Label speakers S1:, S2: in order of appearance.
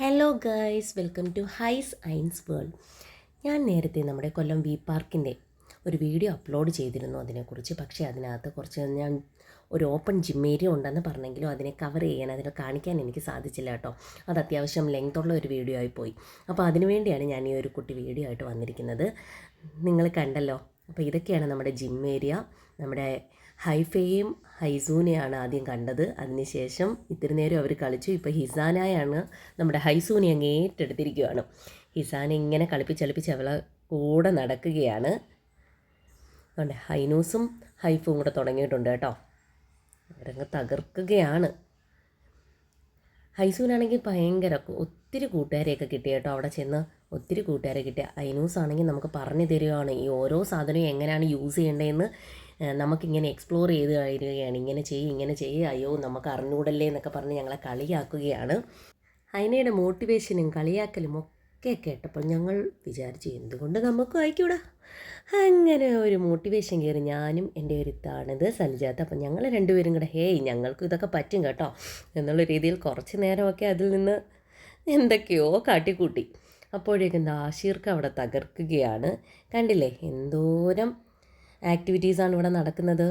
S1: Hello guys welcome to ഹൈസ് ഐൻസ് world ഞാൻ നേരത്തെ നമ്മുടെ കൊല്ലം വി പാർക്കിന്റെ ഒരു വീഡിയോ അപ്ലോഡ് ചെയ്തിരുന്നു അതിനെക്കുറിച്ച്. പക്ഷേ അതിനകത്ത് കുറച്ച് ഞാൻ ഒരു ഓപ്പൺ ജിം ഏരിയ ഉണ്ടെന്ന് പറഞ്ഞെങ്കിലും അതിനെ കവർ ചെയ്യാൻ അതിനെ കാണിക്കാൻ എനിക്ക് സാധിച്ചില്ല കേട്ടോ. അത് അത്യാവശ്യം ലെങ്ത്തുള്ള ഒരു വീഡിയോ ആയി പോയി. അപ്പോൾ അതിനുവേണ്ടിയാണ് ഞാൻ ഈ ഒരു കുട്ടി വീഡിയോ ആയിട്ട് വന്നിരിക്കുന്നത്. നിങ്ങൾ കണ്ടല്ലോ. അപ്പോൾ ഇതൊക്കെയാണ് നമ്മുടെ ജിം ഏരിയ നമ്മുടെ ഹൈഫയും ഹൈസൂനെയാണ് ആദ്യം കണ്ടത്. അതിനുശേഷം ഇത്തിരി നേരം അവർ കളിച്ചു. ഇപ്പോൾ ഹിസാനായാണ് നമ്മുടെ ഹൈസൂനെ അങ്ങ് ഏറ്റെടുത്തിരിക്കുകയാണ് ഹിസാനെ ഇങ്ങനെ കളിപ്പിച്ചളിപ്പിച്ച് അവളെ കൂടെ നടക്കുകയാണ്. അതുകൊണ്ട് ഹൈനൂസും ഹൈഫും കൂടെ തുടങ്ങിയിട്ടുണ്ട് കേട്ടോ. അവരങ്ങ് തകർക്കുകയാണ്. ഹൈസൂനാണെങ്കിൽ ഭയങ്കര ഒത്തിരി കൂട്ടുകാരെയൊക്കെ കിട്ടിയ കേട്ടോ. അവിടെ ചെന്ന് ഒത്തിരി കൂട്ടുകാരെ കിട്ടിയ ഐനൂസ് ആണെങ്കിൽ നമുക്ക് പറഞ്ഞു തരികയാണ് ഈ ഓരോ സാധനവും എങ്ങനെയാണ് യൂസ് ചെയ്യേണ്ടതെന്ന്. നമുക്കിങ്ങനെ എക്സ്പ്ലോർ ചെയ്ത് കഴിയുകയാണ് ഇങ്ങനെ ചെയ്യും ഇങ്ങനെ ചെയ്യും. അയ്യോ നമുക്ക് അറിഞ്ഞൂടല്ലേ എന്നൊക്കെ പറഞ്ഞ് ഞങ്ങളെ കളിയാക്കുകയാണ്. അയനയുടെ മോട്ടിവേഷനും കളിയാക്കലും ഒക്കെ കേട്ടപ്പോൾ ഞങ്ങൾ വിചാരിച്ചു എന്തുകൊണ്ട് നമുക്കും അയക്കൂടാ അങ്ങനെ ഒരു മോട്ടിവേഷൻ കയറി ഞാനും എന്റെ ഒരു ഇത്താണിത് സൽജാത്ത് അപ്പം ഞങ്ങൾ രണ്ടുപേരും കൂടെ ഹേയ് ഞങ്ങൾക്ക് ഇതൊക്കെ പറ്റും കേട്ടോ. എന്നുള്ള രീതിയിൽ കുറച്ച് നേരമൊക്കെ അതിൽ നിന്ന് എന്തൊക്കെയോ കാട്ടിക്കൂട്ടി. അപ്പോഴേക്കും ദാഷീർക്ക് അവിടെ തകർക്കുകയാണ്. കണ്ടില്ലേ? എന്തോരം ആക്ടിവിറ്റീസാണ് ഇവിടെ നടക്കുന്നത്.